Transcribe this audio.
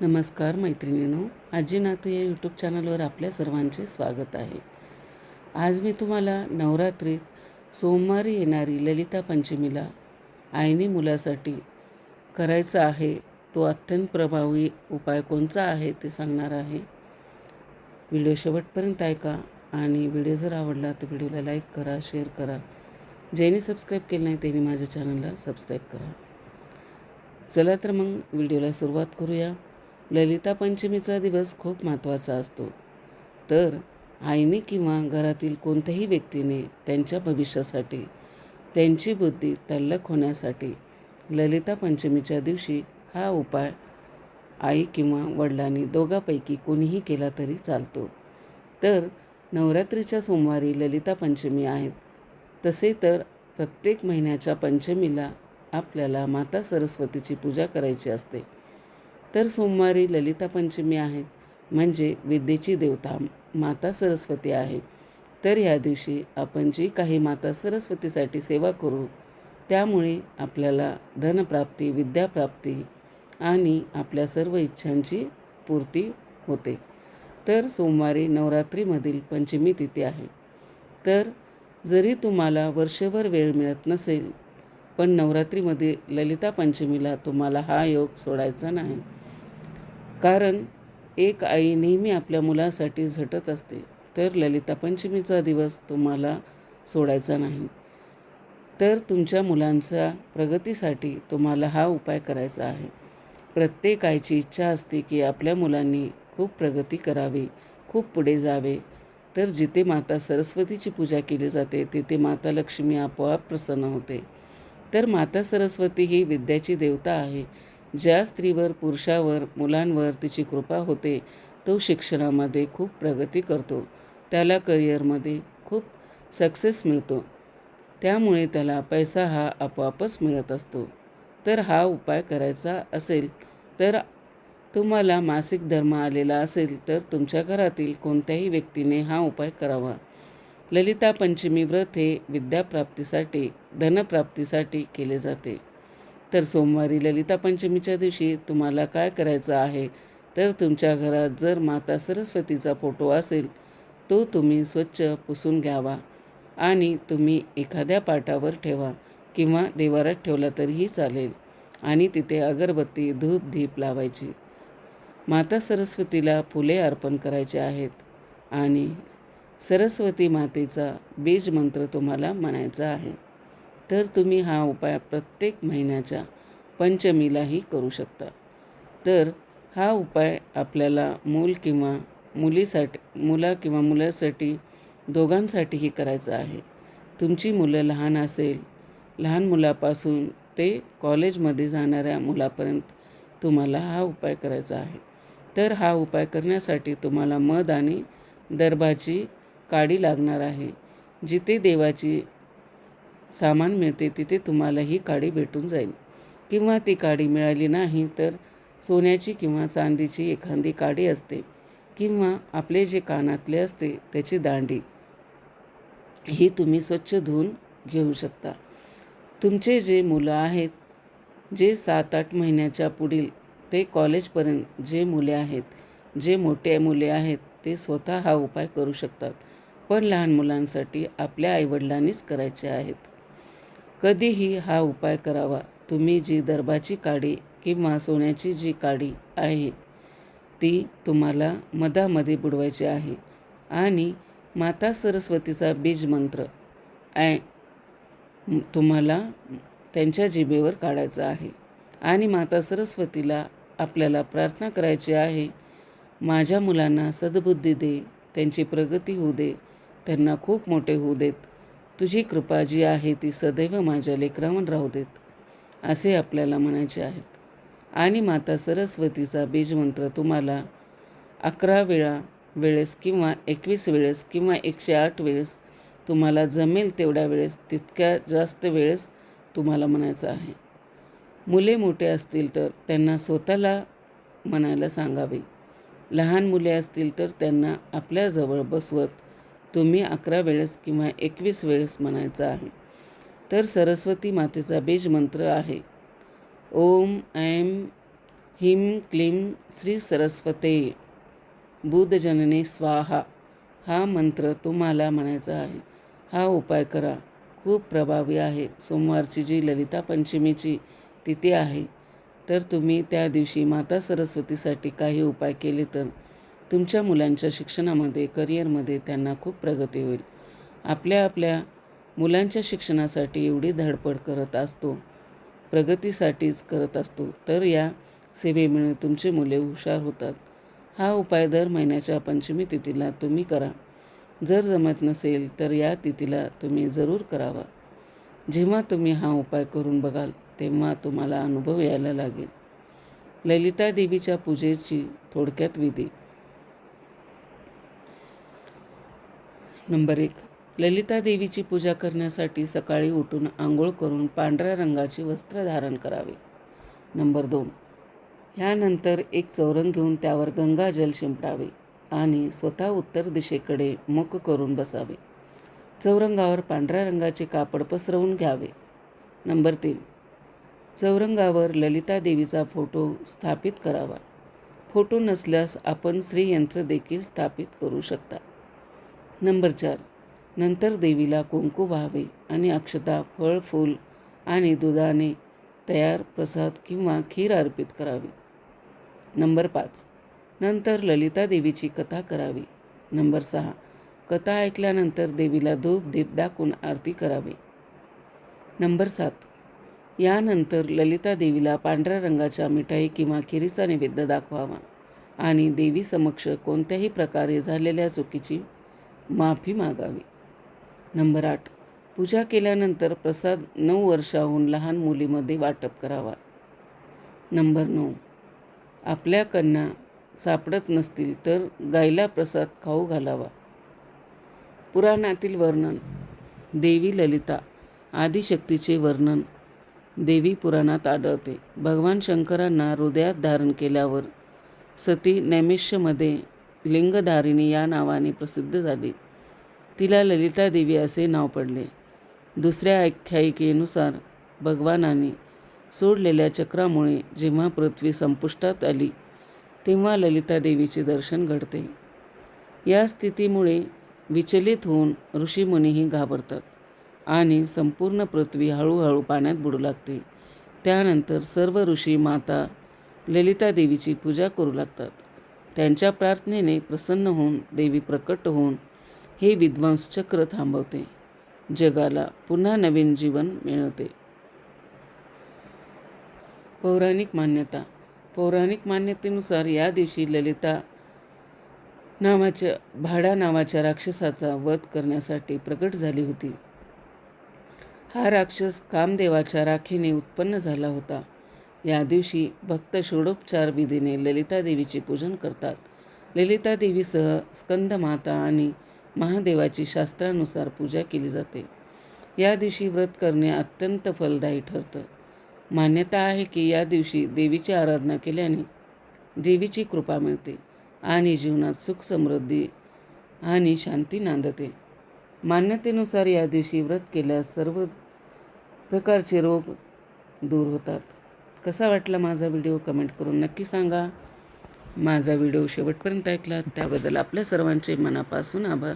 नमस्कार मैत्रिणीनो आजी नातू या यूट्यूब चॅनलवर आपल्या सर्वांचे स्वागत आहे. आज मी तुम्हाला नवरात्रीत सोमवारी येणारी ललिता पंचमीला आईनी मुलासाठी करायचा आहे तो अत्यंत प्रभावी उपाय कोणचा आहे ते सांगणार आहे. व्हिडिओ शेवटपर्यंत ऐका आणि व्हिडिओ जर आवडला तर व्हिडिओला लाईक करा शेअर करा. ज्यांनी सबस्क्राईब केलं नाही त्यांनी माझ्या चॅनलला सबस्क्राईब करा. चला तर मग व्हिडिओला सुरुवात करूया. ललिता पंचमीचा दिवस खूप महत्त्वाचा असतो. तर आईने किंवा घरातील कोणत्याही व्यक्तीने त्यांच्या भविष्यासाठी त्यांची बुद्धी तल्लख होण्यासाठी ललिता पंचमीच्या दिवशी हा उपाय आई किंवा वडिलांनी दोघापैकी कोणीही केला तरी चालतो. तर नवरात्रीच्या सोमवारी ललिता पंचमी आहेत. तसे तर प्रत्येक महिन्याच्या पंचमीला आपल्याला माता सरस्वतीची पूजा करायची असते. तर सोमवारी ललिता पंचमी आहेत म्हणजे विद्येची देवता माता सरस्वती आहे. तर ह्या दिवशी आपण जी काही माता सरस्वतीसाठी सेवा करू त्यामुळे आपल्याला धनप्राप्ती विद्याप्राप्ती आणि आपल्या सर्व इच्छांची पूर्ती होते. तर सोमवारी नवरात्रीमधील पंचमी तिथी आहे. तर जरी तुम्हाला वर्षभर वेळ मिळत नसेल पण नवरात्रीमध्ये ललिता पंचमीला तुम्हाला हा योग सोडायचा नाही. कारण एक आई नेहमी आपल्या मुलासाठी झटत असते. तर ललिता पंचमीचा दिवस तुम्हाला सोडायचा नाही. तर तुमच्या मुलांच्या प्रगतीसाठी तुम्हाला हा उपाय करायचा आहे. प्रत्येक आईची इच्छा असते की आपल्या मुलांनी खूप प्रगती करावी खूप पुढे जावे. तर जिथे माता सरस्वतीची पूजा केली जाते तिथे माता लक्ष्मी आपोआप प्रसन्न होते. तर माता सरस्वती ही विद्याची देवता आहे. ज्या स्त्रीवर पुरुषावर मुलांवर तिची कृपा होते तो शिक्षणामध्ये खूप प्रगती करतो. त्याला करिअरमध्ये खूप सक्सेस मिळतो. त्यामुळे त्याला पैसा हा आपोआपच मिळत असतो. तर हा उपाय करायचा असेल तर तुम्हाला मासिक धर्म आलेला असेल तर तुमच्या घरातील कोणत्याही व्यक्तीने हा उपाय करावा. ललिता पंचमी व्रत हे विद्याप्राप्तीसाठी धनप्राप्तीसाठी केले जाते. तर सोमवारी ललिता पंचमीच्या दिवशी तुम्हाला काय करायचं आहे? तर तुमच्या घरात जर माता सरस्वतीचा फोटो असेल तो तुम्ही स्वच्छ पुसून घ्यावा आणि तुम्ही एखाद्या पाटावर ठेवा किंवा देवारात ठेवला तरीही चालेल आणि तिथे अगरबत्ती धूप धीप लावायची. माता सरस्वतीला फुले अर्पण करायचे आहेत आणि सरस्वती मातेचा बीज मंत्र तुम्हाला म्हणायचा आहे. तर तुम्ही हा उपाय प्रत्येक महिन्याच्या पंचमीलाही करू शकता. तर हा उपाय आपल्याला मूल किंवा मुलीसाठी मुला किंवा मुलासाठी दोघांसाठीही करायचा आहे. तुमची मुलं लहान असेल लहान मुलापासून ते कॉलेजमध्ये जाणाऱ्या मुलापर्यंत तुम्हाला हा उपाय करायचा आहे. तर हा उपाय करण्यासाठी तुम्हाला मध आणि दर्भाची काडी लागणार आहे जिथे देवाची सामान मिळते तिथे तुम्हाला ही काडी भेटून जाईल. किंवा ती काडी मिळाली नाही तर सोन्याची किंवा चांदीची एखादी काडी असते. किंवा आपले जे कानातले असते त्याची दांडी. ही तुम्ही स्वच्छ धुवून घेऊ शकता. तुमचे जे मुलं आहेत जे सात आठ महिन्याच्या पुढील ते कॉलेजपर्यंत जे मुले आहेत जे मोठे मुले आहेत ते स्वतः हा उपाय करू शकतात. पण लहान मुलांसाठी आपल्या आईवडिलांनीच करायचे आहेत. कधीही हा उपाय करावा. तुम्ही जी दर्भाची काडी किंवा सोन्याची जी काडी आहे ती तुम्हाला मधामध्ये बुडवायची आहे. आणि माता सरस्वतीचा बीज मंत्र ॲ तुम्हाला त्यांच्या जिभेवर काढायचा आहे. आणि माता सरस्वतीला आपल्याला प्रार्थना करायची आहे माझ्या मुलांना सद्बुद्धी दे त्यांची प्रगती होऊ दे त्यांना खूप मोठे होऊ देत तुझी कृपा जी आहे ती सदैव माझ्या लेकरावर राहू देत असे आपल्याला म्हणायचे आहेत. आणि माता सरस्वतीचा बीजमंत्र तुम्हाला अकरा वेळा वेळेस किंवा एकवीस वेळेस किंवा एकशे आठ वेळेस तुम्हाला जमेल तेवढ्या वेळेस तितक्या जास्त वेळेस तुम्हाला म्हणायचं आहे. मुले मोठे असतील तर त्यांना स्वतःला म्हणायला सांगावे. लहान मुले असतील तर त्यांना आपल्याजवळ बसवत तुम्ही अकरा वेळेस किंवा एकवीस वेळेस म्हणायचं आहे. तर सरस्वती मातेचा बीज मंत्र आहे. ओम ऐम ह्रीं क्लीं श्री सरस्वते. बुधजनने स्वाहा. हा मंत्र तुम्हाला म्हणायचा आहे. हा उपाय करा. खूप प्रभावी आहे. सोमवारची जी ललिता पंचमीची तिथी आहे. तर तुम्ही त्या दिवशी माता सरस्वतीसाठी काही उपाय केले तर तुमच्या मुलांच्या शिक्षणामध्ये करिअरमध्ये त्यांना खूप प्रगती होईल. आपल्या आपल्या मुलांच्या शिक्षणासाठी एवढी धडपड करत असतो प्रगतीसाठीच करत असतो तर या सेवेमुळे तुमचे मुले हुशार होतात. हा उपाय दर महिन्याच्या पंचमी तिथीला तुम्ही करा. जर जमत नसेल तर या तिथीला तुम्ही जरूर करावा. जेव्हा तुम्ही हा उपाय करून बघाल तेव्हा तुम्हाला अनुभव यायला लागेल. ललिता देवीच्या पूजेची थोडक्यात विधी. नंबर एक. ललिता देवीची पूजा करण्यासाठी सकाळी उठून आंघोळ करून पांढऱ्या रंगाचे वस्त्र धारण करावे. नंबर दोन. ह्यानंतर एक चौरंग घेऊन त्यावर गंगाजल शिंपडावे आणि स्वतः उत्तर दिशेकडे मुख करून बसावे. चौरंगावर पांढऱ्या रंगाचे कापड पसरवून घ्यावे. नंबर तीन. चौरंगावर ललिता देवीचा फोटो स्थापित करावा. फोटो नसल्यास आपण श्रीयंत्र देखील स्थापित करू शकता. नंबर चार. नंतर देवीला कुंकू व्हावे आणि अक्षता फळ फूल आणि दुधाने तयार प्रसाद किंवा खीर अर्पित करावी. नंबर पाच. नंतर ललिता देवीची कथा करावी. नंबर सहा. कथा ऐकल्यानंतर देवीला धूप दीप दाखवून आरती करावी. नंबर सात. यानंतर ललिता देवीला पांढऱ्या रंगाच्या मिठाई किंवा खिरीचा नैवेद्य दाखवावा आणि देवी समक्ष कोणत्याही प्रकारे झालेल्या चुकीची माफी मागावी. नंबर आठ. पूजा केल्यानंतर प्रसाद नऊ वर्षाहून लहान मुलीमध्ये वाटप करावा. नंबर नऊ. आपल्या कन्या सापडत नसतील तर गायला प्रसाद खाऊ घालावा. पुराणातील वर्णन. देवी ललिता. आदिशक्तीचे वर्णन. देवी पुराणात आढळते. भगवान शंकरांना हृदयात धारण केल्यावर सती नैमिष्यमध्ये लिंगधारिणी या नावाने प्रसिद्ध झाली. तिला ललिता देवी असे नाव पडले. दुसऱ्या आख्यायिकेनुसार भगवानाने सोडलेल्या चक्रामुळे जेव्हा पृथ्वी संपुष्टात आली तेव्हा ललिता देवीचे दर्शन घडते. या स्थितीमुळे विचलित होऊन ऋषीमुनीही घाबरतात आणि संपूर्ण पृथ्वी हळूहळू पाण्यात बुडू लागते. त्यानंतर सर्व ऋषी माता ललिता देवीची पूजा करू लागतात. त्यांच्या प्रार्थनेने प्रसन्न होऊन देवी प्रकट होऊन हे विद्वंस चक्र थांबवते. जगाला पुन्हा नवीन जीवन मिळते. पौराणिक मान्यता. पौराणिक मान्यतेनुसार या दिवशी ललिता नावाच्या भाडा नावाच्या राक्षसाचा वध करण्यासाठी प्रकट झाली होती. हा राक्षस कामदेवाच्या राखीने उत्पन्न झाला होता. या दिवशी भक्त षोडोपचार विधीने ललिता देवीचे पूजन करतात. ललितादेवीसह स्कंदमाता आणि महादेवाची शास्त्रानुसार पूजा केली जाते. या दिवशी व्रत करणे अत्यंत फलदायी ठरतं. मान्यता आहे की या दिवशी देवीची आराधना केल्याने देवीची कृपा मिळते आणि जीवनात सुख समृद्धी आणि शांती नांदते. मान्यतेनुसार या दिवशी व्रत केल्यास सर्व प्रकारचे रोग दूर होतात. कसा वाटला माझा व्हिडिओ कमेंट करून नक्की सांगा. माझा व्हिडिओ शेवटपर्यंत ऐकला त्याबद्दल आपल्या सर्वांचे मनापासून आभार.